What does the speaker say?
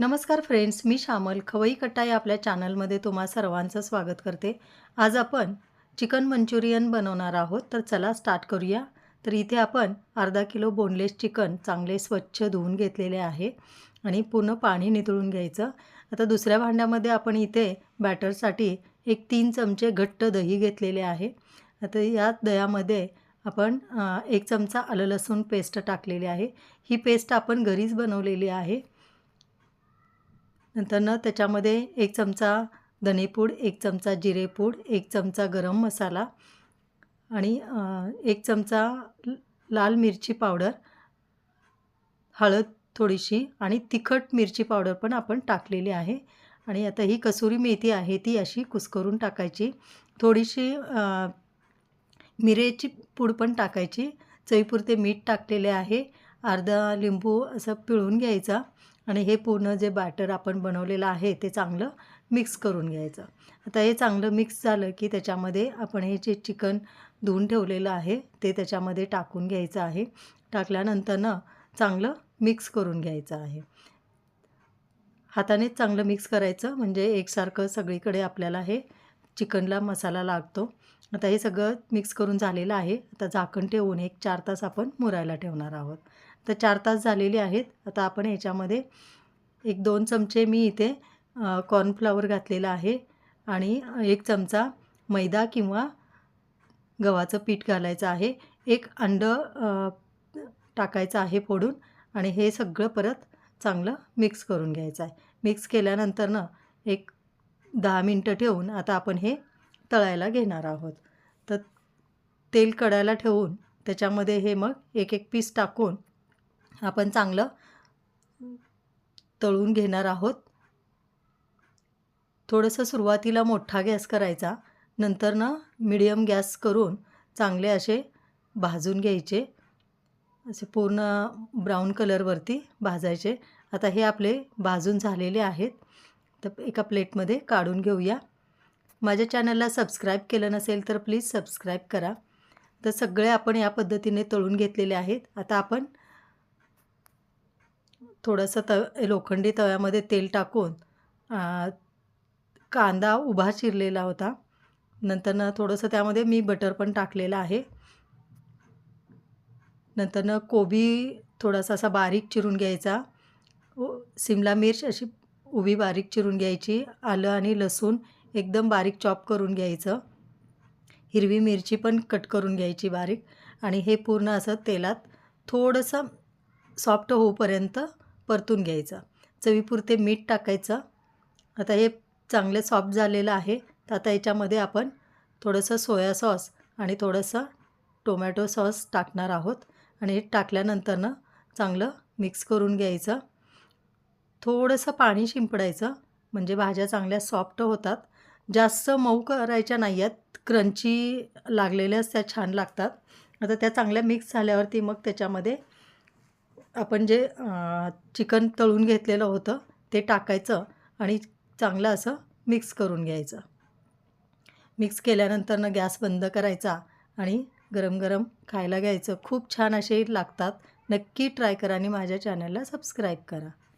नमस्कार फ्रेंड्स मी श्यामल खवई कट्टा या आपल्या चॅनलमध्ये तुम्हा सर्वांचं स्वागत करते. आज आपण चिकन मंचुरियन बनवणार आहोत. तर चला स्टार्ट करूया. तर इथे आपण अर्धा किलो बोनलेस चिकन चांगले स्वच्छ धुवून घेतलेले आहे आणि पूर्ण पाणी नितळून घ्यायचं. आता दुसऱ्या भांड्यामध्ये आपण इथे बॅटरसाठी एक तीन चमचे घट्ट दही घेतलेले आहे. आता या दह्यामध्ये आपण एक चमचा आलं लसूण पेस्ट टाकलेली आहे. ही पेस्ट आपण घरीच बनवलेली आहे. नंतरनं त्याच्यामध्ये एक चमचा धनेपूड एक चमचा जिरेपूड एक चमचा गरम मसाला आणि एक चमचा लाल मिरची पावडर हळद थोडीशी आणि तिखट मिरची पावडर पण आपण टाकलेली आहे. आणि आता ही कसुरी मेथी आहे ती अशी कुस्करून टाकायची. थोडीशी मिरेची पूड पण टाकायची. चवीपुरते मीठ टाकलेले आहे. अर्धा लिंबू असं पिळून घ्यायचा. आणि हे पूर्ण जे बॅटर आपण बनवलेलं आहे ते चांगलं मिक्स करून घ्यायचं. आता हे चांगलं मिक्स झालं की त्याच्यामध्ये आपण हे जे चिकन धुवून ठेवलेलं आहे ते त्याच्यामध्ये टाकून घ्यायचं आहे. टाकल्यानंतर ना चांगलं मिक्स करून घ्यायचं आहे. हातानेच चांगलं मिक्स करायचं म्हणजे एकसारखं सगळीकडे आपल्याला हे चिकनला मसाला लागतो. आता हे सगळं मिक्स करून झालेलं आहे. आता झाकण ठेवून एक चार तास आपण मुरायला ठेवणार आहोत. तर चार तास झालेले आहेत. आता आपण ह्याच्यामध्ये एक दोन चमचे मी इथे कॉर्नफ्लॉवर घातलेलं आहे आणि एक चमचा मैदा किंवा गव्हाचं पीठ घालायचं आहे. एक अंडं टाकायचं आहे फोडून आणि हे सगळं परत चांगलं मिक्स करून घ्यायचं आहे. मिक्स केल्यानंतरनं एक दहा मिनटं ठेवून आता आपण हे तळायला घेणार आहोत. तर तेल कडायला ठेवून त्याच्यामध्ये हे मग एक एक पीस टाकून आपण चांगलं तळून घेणार आहोत. थोडंसं सुरुवातीला मोठा गॅस करायचा नंतर ना मिडियम गॅस करून चांगले असे भाजून घ्यायचे. असे पूर्ण ब्राऊन कलरवरती भाजायचे. आता हे आपले भाजून झालेले आहेत. तर एका प्लेटमध्ये काढून घेऊया. माझ्या चॅनलला सबस्क्राईब केलं नसेल तर प्लीज सबस्क्राईब करा. तर सगळे आपण या पद्धतीने तळून घेतलेले आहेत. आता आपण थोडंसं तव लोखंडी तव्यामध्ये तेल टाकून कांदा उभा चिरलेला होता. नंतरनं थोडंसं त्यामध्ये मी बटर पण टाकलेलं आहे. नंतरनं कोबी थोडासा असा बारीक चिरून घ्यायचा. सिमला मिर्च अशी उभी बारीक चिरून घ्यायची. आलं आणि लसूण एकदम बारीक चॉप करून घ्यायचं. हिरवी मिरची पण कट करून घ्यायची बारीक. आणि हे पूर्ण असं तेलात थोडंसं सॉफ्ट होऊपर्यंत परतून घ्यायचं. चवीपुरते मीठ टाकायचं. आता हे चांगले सॉफ्ट झालेलं आहे. तर आता याच्यामध्ये आपण थोडंसं सोया सॉस आणि थोडंसं टोमॅटो सॉस टाकणार आहोत. आणि हे टाकल्यानंतरनं चांगलं मिक्स करून घ्यायचं. थोडंसं पाणी शिंपडायचं. म्हणजे भाज्या चांगल्या सॉफ्ट होतात. जास्त मऊ करायच्या नाही आहेत क्रंची लागलेल्याच त्या छान लागतात. आता त्या चांगल्या मिक्स झाल्यावरती मग त्याच्यामध्ये आपण जे चिकन तळून घेतलेलं होतं ते टाकायचं आणि चांगलं असं मिक्स करून घ्यायचं. मिक्स केल्यानंतरनं गॅस बंद करायचा आणि गरम गरम खायला घ्यायचं. खूप छान असे लागतात. नक्की ट्राय करा आणि माझ्या चॅनलला सबस्क्राईब करा.